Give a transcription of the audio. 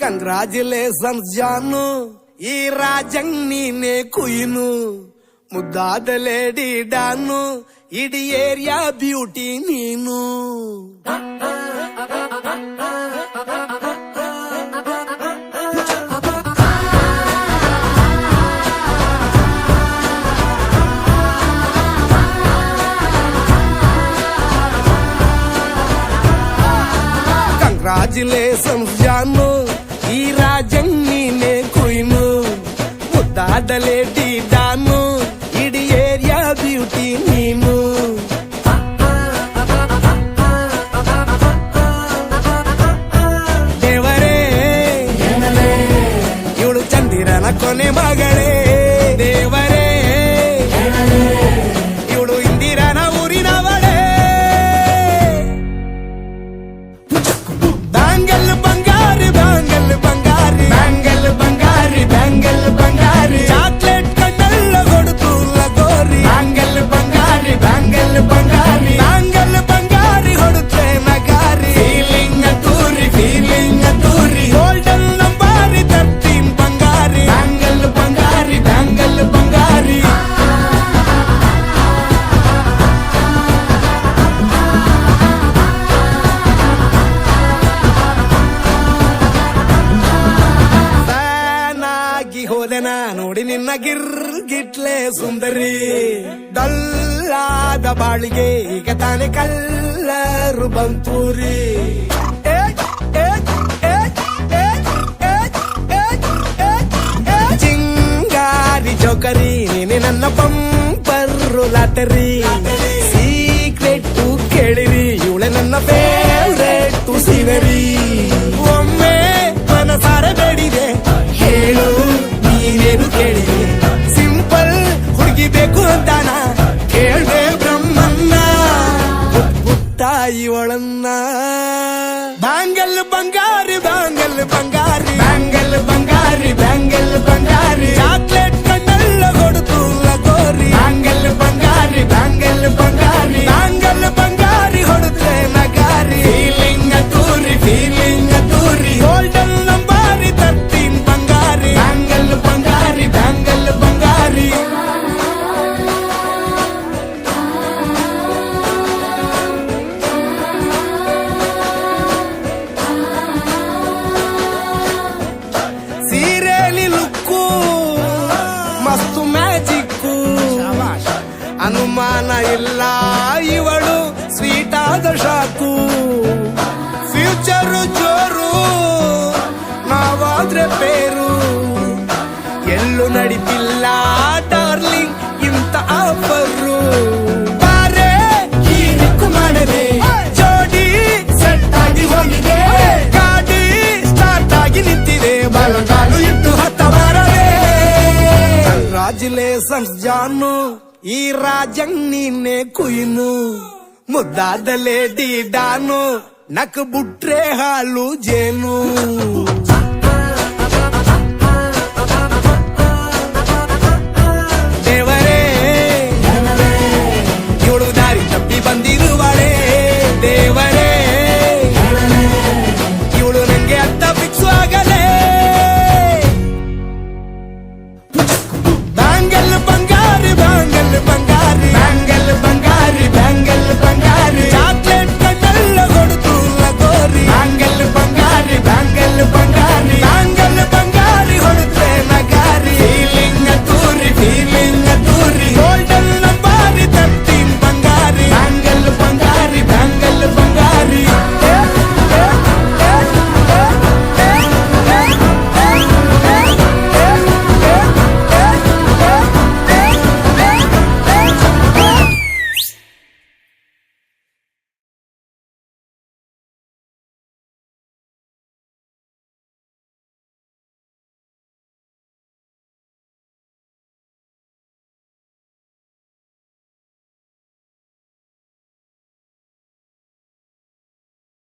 Congratulations Janu ఈ రాజంగ్ నీనే కుయిను. ముద్దాద డాను ఇడి ఏరియా బ్యూటీ నీను. కంగ్రాచులేషన్స్ ಜಾನು ಈ ರಾಜಂಗ್ ನೀನೆ ಕುಯ್ನು ಮುದ್ದಾದ ಲೇಡಿ ಡಾನು ಇಡೀ ಏರಿಯಾ ಬ್ಯೂಟಿ ಗಿಟ್ಲೆ ಸುಂದರಿ ದಲ್ಲಾದ ಬಾಳಿಗೆ ಈಗ ತಾನೆ ಕಲ್ಲರು ಬಂತೂರಿ. ಚಿಂಗಾರಿ ಜೋಕರಿ, ನೀನೆ ನನ್ನ ಪಂಪರ್ರು ಲಾಟರಿ ಸೀಕ್ರೆಟ್ ಕೇಳಿರಿ, ಇವಳೆ ನನ್ನ ಫೇವ್ರೆಟ್ ಸಿನರಿ ಒಳನ್ನ ಬ್ಯಾಂಗಲ್ ಬಂಗಾರಿ ಬ್ಯಾಂಗಲ್ ಬಂಗಾರಿ. ಬ್ಯಾಂಗಲ್ ಬಂಗಾರಿ ಬ್ಯಾಂಗಲ್ ಬಂಗಾರಿ. ಚಾಕ್ಲೇಟ್ ಅನುಮಾನ ಇಲ್ಲ ಇವಳು ಸ್ವೀಟ್ ಆದ ಶಾಕು ಫ್ಯೂಚರು ಜೋರು, ನಾವಾದ್ರೆ ಬೇರು. ಎಲ್ಲೂ ನಡೀತಿಲ್ಲ ಡಾರ್ಲಿಂಗ್ ಇಂತ ಆಫರು. ಬಾರೆ, ಈ ಮಾಡದೆ, ಜೋಡಿ ಸೆಟ್ ಆಗಿ ಹೋಗಿದೆ. ಗಾಡಿ ಸ್ಟಾರ್ಟ್ ಆಗಿ ನಿಂತಿದೆ ಬಲಗಾಲು ಇಟ್ಟು ಹತ್ತ ಬಾರದೆ ಕಂಗ್ರಾಚುಲೇಷನ್ಸ್ ಜಾನು ಈ ರಾಜಂಗ್ ನೀನೆ ಕುಯ್ನು ಮುದ್ದಾದ ಲೇಡಿ ಡಾನು ನಕ್ ಬುಟ್ರೆ ಹಾಲು ಜೇನು